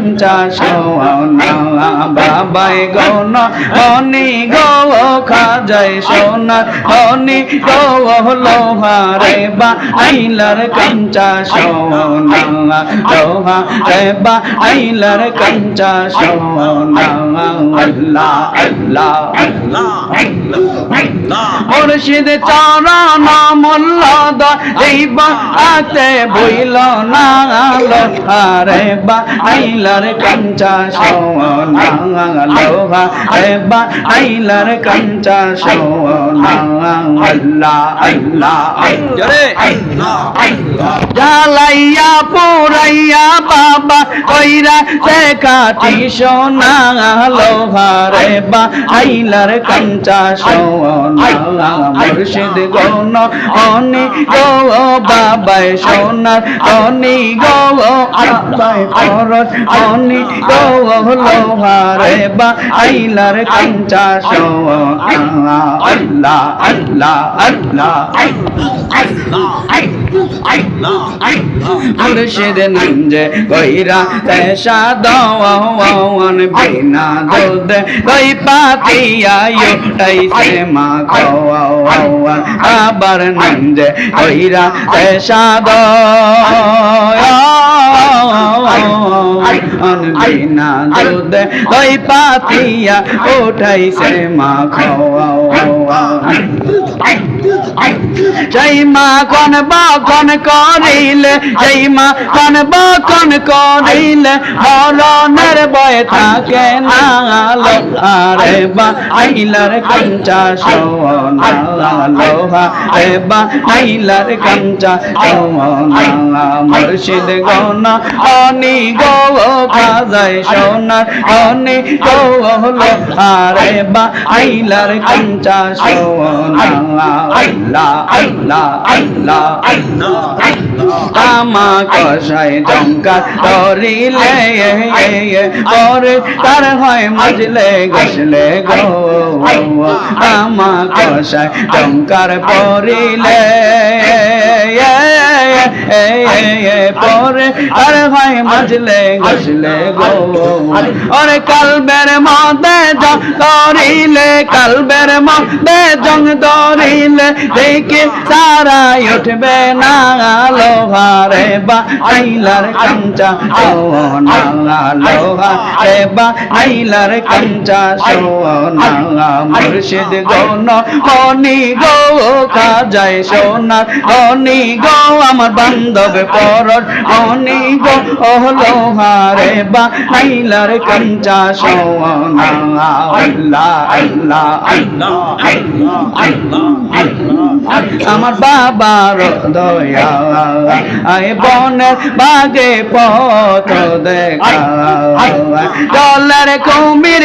কাঞ্চা বাবাই গৌন হনি গো খাজাই সোনা হনি গো লোহারে বা, আইলার কাঞ্চা সোনা, লোহা রে বা, আইলার কাঞ্চা সোনা মুর্শিদ চরণ মল্ল দইবা আতে বইল না আরে বা, আইলার কাঞ্চা সোনা লোহা। আইলার কাঞ্চা সোনা আল্লাহ আল্লাহ জ্বালাইয়া বাবা কইরা দেখাটি সোনা লোহারে বা আইলার কাঞ্চা সোনা মুর্শিদ গৌন অনি গো বাবাই সোনার অনি গো পরশ অনি গো লোহারে বা আইলার কাঞ্চা সোনা আল্লাহ আল্লাহ আল্লাহ। মুর্শিদ নিঞ্জে কইরা তেসা দওয়ান বিনা দুধ কই পাতিয়া ইউটাইছে মা খাওয়ান আবার নিজে কইরা তেসা দওয়ান বিনা দুধ কই পাতিয়া উঠাইছে মা খাওয়ান জয় মা কন বাকন করিলে জয় মা কন করিলে মরণের বয় থাকে না আরে বা আইলার কঞ্চা সোনা লোহা রে বা আইলার কঞ্চা সোনা মুর্শিদ গৌনা অনি গো খাজাই সোনার অনি গো লো আরে বা আইলার কঞ্চা সোনা আল্লাহ আল্লাহ আল্লাহ আমা কষাই জঙ্কা ধরিলে পরে তার হয় মজলে গসলে গো আমা কষাই জঙ্কার পরিলে পরে আর হয় মজলে গসলে গো। ওরে কালবের মধ্যে জং ধরিলে, কালবের মধ্যে জং ধরিলে, দেখে সারা উঠবে না লোহারে বা আইলার কাঞ্চা সোনা লোহা রে বা আইলার কাঞ্চা সোনা মুর্শিদ গৌন হনি গো, কাজায় সোনা হনি গো, আমার বান্ধব পরর হনি গো ও লোহারে বা আইলার কাঞ্চা সোনা। আল্লাহ আল্লাহ আমার বাবার দয়া আয় বনের বাগে পথ দেখা। জলের কুমির